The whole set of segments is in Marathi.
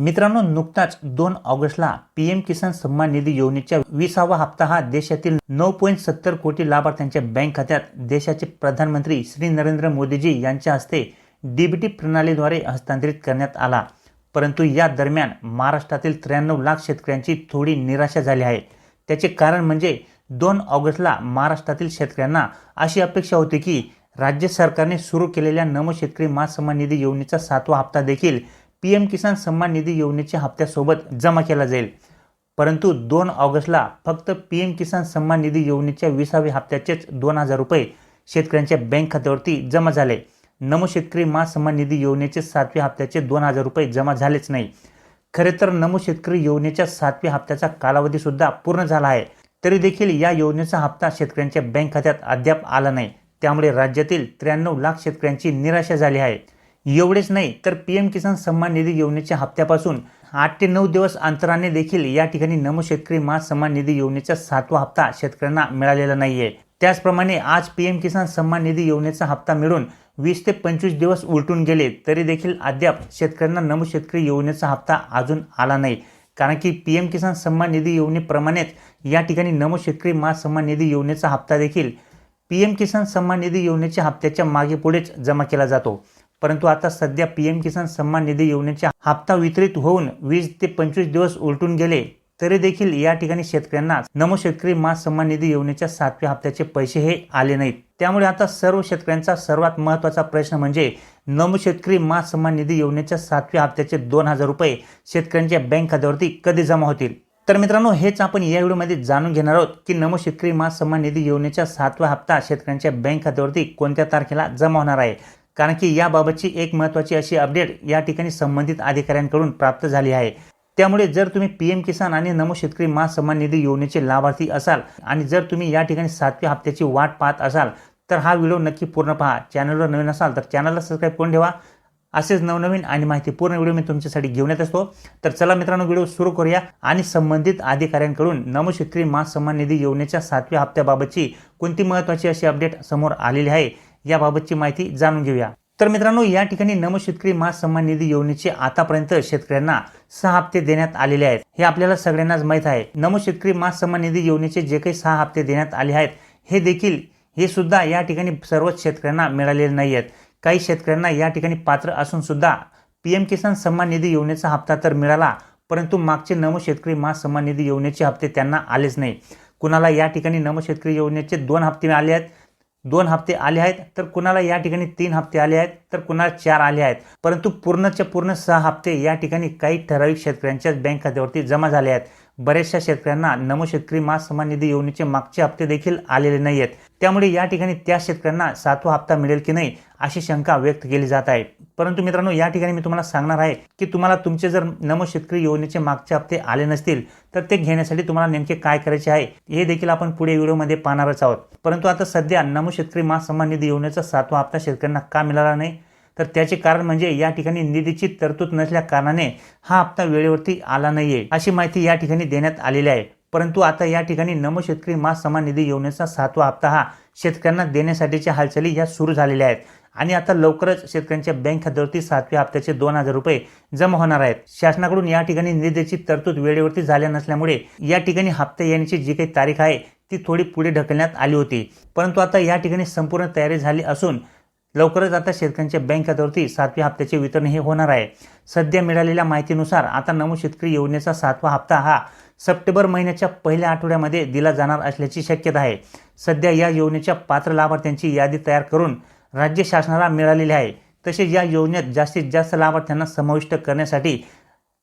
मित्रांनो नुकताच दोन ऑगस्टला पी एम किसान सन्मान निधी योजनेच्या विसावा हप्ता हा देशातील नऊ पॉईंट सत्तर कोटी लाभार्थ्यांच्या बँक खात्यात देशाचे प्रधानमंत्री श्री नरेंद्र मोदीजी यांच्या हस्ते डीबीटी प्रणालीद्वारे हस्तांतरित करण्यात आला. परंतु या दरम्यान महाराष्ट्रातील त्र्याण्णव लाख शेतकऱ्यांची थोडी निराशा झाली आहे. त्याचे कारण म्हणजे दोन ऑगस्टला महाराष्ट्रातील शेतकऱ्यांना अशी अपेक्षा होती की राज्य सरकारने सुरू केलेल्या नमो शेतकरी महासन्मान निधी योजनेचा सातवा हप्ता देखील पी एम किसान सन्मान निधी योजनेच्या हप्त्यासोबत जमा केला जाईल. परंतु दोन ऑगस्टला फक्त पी एम किसान सन्मान निधी योजनेच्या विसाव्या हप्त्याचेच दोन हजार रुपये शेतकऱ्यांच्या बँक खात्यावरती जमा झाले. नमो शेतकरी महासन्मान निधी योजनेचे सातव्या हप्त्याचे दोन हजार रुपये जमा झालेच नाही. खरे तर नमो शेतकरी योजनेच्या सातव्या हप्त्याचा कालावधी सुद्धा पूर्ण झाला आहे. तरी देखील या योजनेचा हप्ता शेतकऱ्यांच्या बँक खात्यात अद्याप आला नाही. त्यामुळे राज्यातील त्र्याण्णव लाख शेतकऱ्यांची निराशा झाली आहे. एवढेच नाही तर पी एम किसान सन्मान निधी योजनेच्या हप्त्यापासून आठ ते नऊ दिवस अंतराने देखील या ठिकाणी नमो शेतकरी महासन्मान निधी योजनेचा सातवा हप्ता शेतकऱ्यांना मिळालेला नाहीये. त्याचप्रमाणे आज पी एम किसान सन्मान निधी योजनेचा हप्ता मिळून वीस ते पंचवीस दिवस उलटून गेले तरी देखील अद्याप शेतकऱ्यांना नमो शेतकरी योजनेचा हप्ता अजून आला नाही. कारण की पी एम किसान सन्मान निधी योजनेप्रमाणेच या ठिकाणी नमो शेतकरी महासन्मान निधी योजनेचा हप्ता देखील पी एम किसान सन्मान निधी योजनेच्या हप्त्याच्या मागे पुढेच जमा केला जातो. परंतु आता सध्या पी एम किसान सन्मान निधी योजनेचा हप्ता वितरित होऊन वीस ते पंचवीस दिवस उलटून गेले तरी देखील या ठिकाणी शेतकऱ्यांना नमो शेतकरी महासन्मान निधी योजनेच्या सातव्या हप्त्याचे पैसे हे आले नाहीत. त्यामुळे आता सर्व शेतकऱ्यांचा सर्वात महत्त्वाचा प्रश्न म्हणजे नमो शेतकरी महासन्मान निधी योजनेच्या सातव्या हप्त्याचे दोन हजार रुपये शेतकऱ्यांच्या बँक खात्यावरती कधी जमा होतील? तर मित्रांनो हेच आपण या व्हिडिओमध्ये जाणून घेणार आहोत की नमो शेतकरी महासन्मान निधी योजनेचा सातवा हप्ता शेतकऱ्यांच्या बँक खात्यावरती कोणत्या तारखेला जमा होणार आहे? कारण की याबाबतची एक महत्त्वाची अशी अपडेट या ठिकाणी संबंधित अधिकाऱ्यांकडून प्राप्त झाली आहे. त्यामुळे जर तुम्ही पी एम किसान आणि नमो शेतकरी महासन्मान निधी योजनेचे लाभार्थी असाल आणि जर तुम्ही या ठिकाणी सातव्या हप्त्याची वाट पाहत असाल तर हा व्हिडिओ नक्की पूर्ण पहा. चॅनलवर नवीन असाल तर चॅनलला सबस्क्राईब करून ठेवा. असेच नवनवीन आणि माहिती पूर्ण व्हिडिओ मी तुमच्यासाठी घेऊन येत असतो. तर चला मित्रांनो व्हिडिओ सुरू करूया आणि संबंधित अधिकाऱ्यांकडून नमो शेतकरी महासन्मान निधी योजनेच्या सातव्या हप्त्याबाबतची कोणती महत्त्वाची अशी अपडेट समोर आलेली आहे याबाबतची माहिती जाणून घेऊया. तर मित्रांनो या ठिकाणी नम शेतकरी महासन्मान निधी योजनेचे आतापर्यंत शेतकऱ्यांना सहा हप्ते देण्यात आलेले आहेत. हे आपल्याला सगळ्यांनाच माहीत आहे. नम शेतकरी महासन्मान निधी योजनेचे जे काही सहा हप्ते देण्यात आले आहेत हे देखील हे सुद्धा या ठिकाणी सर्वच शेतकऱ्यांना मिळालेले नाही आहेत. काही शेतकऱ्यांना या ठिकाणी पात्र असून सुद्धा पी एम किसान सन्मान निधी योजनेचा हप्ता तर मिळाला परंतु मागचे नम शेतकरी महासन्मान निधी योजनेचे हप्ते त्यांना आलेच नाही. कुणाला या ठिकाणी नम शेतकरी योजनेचे दोन हप्ते आले आहेत दोन हप्ते आले आहेत तर कुणाला या ठिकाणी तीन हप्ते आले आहेत तर कुणाला चार आले आहेत. परंतु पूर्णच्या पूर्ण सहा हप्ते या ठिकाणी काही ठराविक शेतकऱ्यांच्याच बँक खात्यावरती जमा झाले आहेत. बऱ्याचशा शेतकऱ्यांना नमो शेतकरी महासन्मान निधी योजनेचे मागचे हप्ते देखील आलेले नाही आहेत त्यामुळे या ठिकाणी त्या शेतकऱ्यांना सातवा हप्ता मिळेल की नाही अशी शंका व्यक्त केली जात आहे. परंतु मित्रांनो या ठिकाणी मी तुम्हाला सांगणार आहे की तुम्हाला तुमचे जर नमो शेतकरी योजनेचे मागचे हप्ते आले नसतील तर ते घेण्यासाठी तुम्हाला नेमके काय करायचे आहे हे देखील आपण पुढे व्हिडिओमध्ये पाहणारच आहोत. परंतु आता सध्या नमो शेतकरी महासन्मान निधी योजनेचा सातवा हप्ता शेतकऱ्यांना का मिळाला नाही? तर त्याचे कारण म्हणजे या ठिकाणी निधीची तरतूद नसल्या कारणाने हा हप्ता वेळेवरती आला नाहीये अशी माहिती या ठिकाणी देण्यात आलेली आहे. परंतु आता या ठिकाणी नमो शेतकरी महासन्मान निधी योजनेचा सातवा हप्ता हा शेतकऱ्यांना देण्यासाठीच्या हालचाली या सुरू झालेल्या आहेत. आणि आता लवकरच शेतकऱ्यांच्या बँक खात्यावरती सातव्या हप्त्याचे दोन हजार रुपये जमा होणार आहेत. शासनाकडून या ठिकाणी निधीची तरतूद वेळेवरती झाल्या नसल्यामुळे या ठिकाणी हप्ता येण्याची जी काही तारीख आहे ती थोडी पुढे ढकलण्यात आली होती. परंतु आता या ठिकाणी संपूर्ण तयारी झाली असून लवकरच आता शेतकऱ्यांच्या बँक खात्यावरती सातव्या हप्त्याचे वितरण हे होणार आहे. सध्या मिळालेल्या माहितीनुसार आता नमो शेतकरी योजनेचा सातवा हप्ता हा सप्टेंबर महिन्याच्या पहिल्या आठवड्यामध्ये दिला जाणार असल्याची शक्यता आहे. सध्या या योजनेच्या पात्र लाभार्थ्यांची यादी तयार करून राज्य शासनाला मिळालेली आहे. तसेच या योजनेत जास्तीत जास्त लाभार्थ्यांना समाविष्ट करण्यासाठी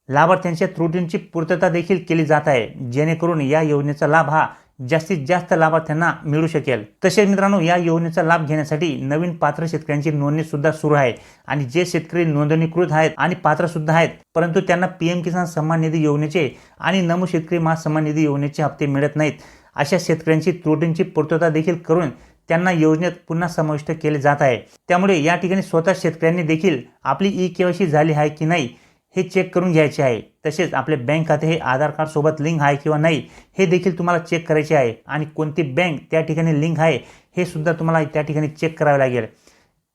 लाभार्थ्यांच्या त्रुटींची पूर्तता देखील केली जात आहे. जेणेकरून या योजनेचा लाभ हा जास्तीत जास्त लाभार्थ्यांना मिळू शकेल. तसेच मित्रांनो या योजनेचा लाभ घेण्यासाठी नवीन पात्र शेतकऱ्यांची नोंदणी सुद्धा सुरू आहे. आणि जे शेतकरी नोंदणीकृत आहेत आणि पात्र सुद्धा आहेत परंतु त्यांना पीएम किसान सन्मान निधी योजनेचे आणि नमो शेतकरी महासन्मान निधी योजनेचे हप्ते मिळत नाहीत. अशा शेतकऱ्यांची त्रुटींची पूर्तता देखील करून त्यांना योजनेत पुन्हा समाविष्ट केले जात आहे. त्यामुळे या ठिकाणी स्वतः शेतकऱ्यांनी देखील आपली ई केवायसी झाली आहे की नाही हे चेक करून घ्यायचे आहे. तसेच आपले बँक खाते हे आधार कार्डसोबत लिंक आहे किंवा नाही हे देखील तुम्हाला चेक करायचे आहे. आणि कोणती बँक त्या ठिकाणी लिंक आहे हे सुद्धा तुम्हाला त्या ठिकाणी चेक करावे लागेल.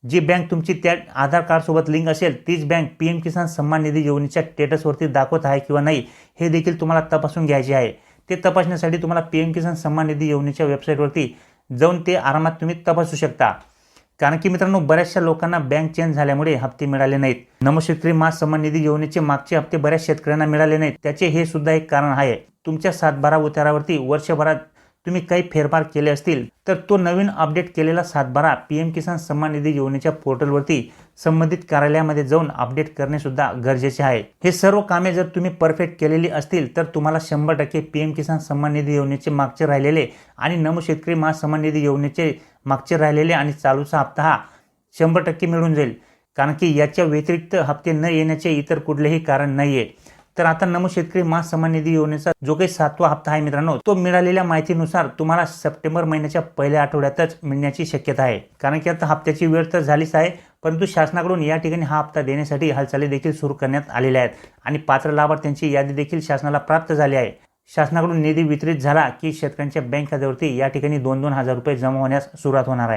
जी बँक तुमची त्या आधार कार्डसोबत लिंक असेल तीच बँक पी एम किसान सन्मान निधी योजनेच्या स्टेटसवरती दाखवत आहे किंवा नाही हे देखील तुम्हाला तपासून घ्यायचे आहे. ते तपासण्यासाठी तुम्हाला पी एम किसान सन्मान निधी योजनेच्या वेबसाईटवरती जाऊन ते आरामात तुम्ही तपासू शकता. कारण की मित्रांनो बऱ्याचशा लोकांना बँक चेंज झाल्यामुळे हप्ते मिळाले नाहीत. नमशेतकरी मास सन्मान निधी योजनेचे मागचे हप्ते बऱ्याच शेतकऱ्यांना मिळाले नाहीत. त्याचे हे सुद्धा एक कारण आहे. तुमच्या सातबारा उतारावरती वर्षभरात तुम्ही काही फेरफार केले असतील तर तो नवीन अपडेट केलेला सातबारा पी एम किसान सन्मान निधी योजनेच्या पोर्टलवरती संबंधित कार्यालयामध्ये जाऊन अपडेट करणे सुद्धा गरजेचे आहे. हे सर्व कामे जर तुम्ही परफेक्ट केलेली असतील तर तुम्हाला शंभर टक्के पी एम किसान सन्मान निधी योजनेचे मागचे राहिलेले आणि नमो शेतकरी महासन्मान निधी योजनेचे मागचे राहिलेले आणि चालूचा हप्ता हा शंभर टक्के मिळून जाईल. कारण की याच्या व्यतिरिक्त हप्ते न येण्याचे इतर कुठलेही कारण नाही आहे तर आता नमो शेतकरी मास सन्मान निधी योजनेचा जो काही सातवा हप्ता आहे मित्रांनो तो मिळालेल्या माहितीनुसार तुम्हाला सप्टेंबर महिन्याच्या पहिल्या आठवड्यातच मिळण्याची शक्यता आहे. कारण की आता हप्त्याची वेळ तर झालीच आहे परंतु शासनाकडून या ठिकाणी हा हप्ता देण्यासाठी हालचाली देखील सुरू करण्यात आलेल्या आहेत आणि पात्र लाभार्थ्यांची यादी देखील शासनाला प्राप्त झाली आहे. शासनाकडून निधी वितरित झाला की शेतकऱ्यांच्या बँक खात्यावरती या ठिकाणी दोन दोन हजार रुपये जमा होण्यास सुरुवात होणार आहे.